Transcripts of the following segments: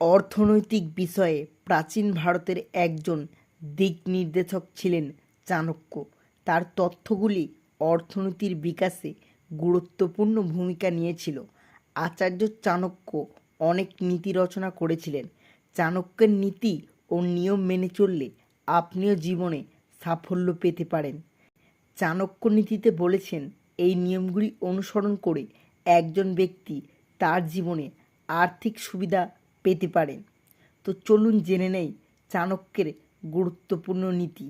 অর্থনৈতিক বিষয়ে প্রাচীন ভারতের একজন দিক নির্দেশক ছিলেন চাণক্য। তার তথ্যগুলি অর্থনীতির বিকাশে গুরুত্বপূর্ণ ভূমিকা নিয়েছিল। আচার্য চাণক্য অনেক নীতি রচনা করেছিলেন। চাণক্যের নীতি ও নিয়ম মেনে চললে আপনিও জীবনে সাফল্য পেতে পারেন। চাণক্য নীতিতে বলেছেন, এই নিয়মগুলি অনুসরণ করে একজন ব্যক্তি তার জীবনে আর্থিক সুবিধা পেতে পারেন তো চলুন জেনে নেই চাণক্যের গুরুত্বপূর্ণ নীতি।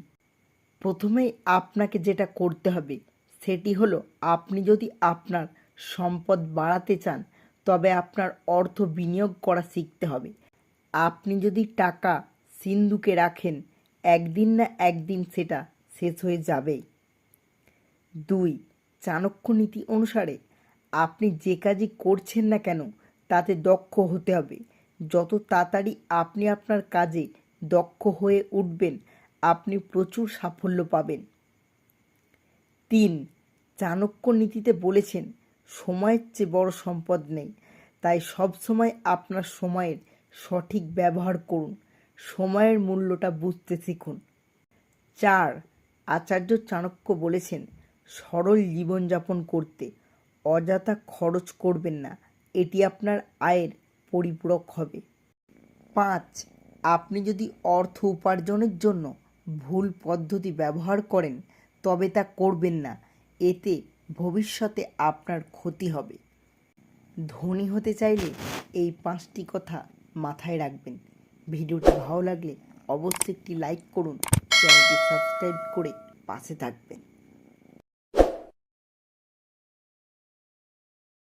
প্রথমেই আপনাকে যেটা করতে হবে, সেটি হলো আপনি যদি আপনার সম্পদ বাড়াতে চান, তবে আপনার অর্থ বিনিয়োগ করা শিখতে হবে। আপনি যদি টাকা সিন্ধুকে রাখেন, একদিন না একদিন সেটা শেষ হয়ে যাবেই দুই, চাণক্য নীতি অনুসারে আপনি যে কাজই করছেন না কেন, তাতে দক্ষ হতে হবে। যত তাড়াতাড়ি আপনি আপনার কাজে দক্ষ হয়ে উঠবেন, আপনি প্রচুর সাফল্য পাবেন। তিন, চাণক্য নীতিতে বলেছেন, সময়ের চেয়ে বড় সম্পদ নেই। তাই সব সময় আপনার সময়ের সঠিক ব্যবহার করুন, সময়ের মূল্যটা বুঝতে শিখুন। চার, আচার্য চাণক্য বলেছেন, সরল জীবনযাপন করতে অযথা খরচ করবেন না। এটি আপনার আয়ের পরিপূরক হবে। পাঁচ, আপনি যদি অর্থ উপার্জনের জন্য ভুল পদ্ধতি ব্যবহার করেন, তবে তা করবেন না। এতে ভবিষ্যতে আপনার ক্ষতি হবে। ধনী হতে চাইলে এই পাঁচটি কথা মাথায় রাখবেন। ভিডিওটি ভালো লাগলে অবশ্যই একটি লাইক করুন, চ্যানেলটি সাবস্ক্রাইব করে পাশে থাকবেন।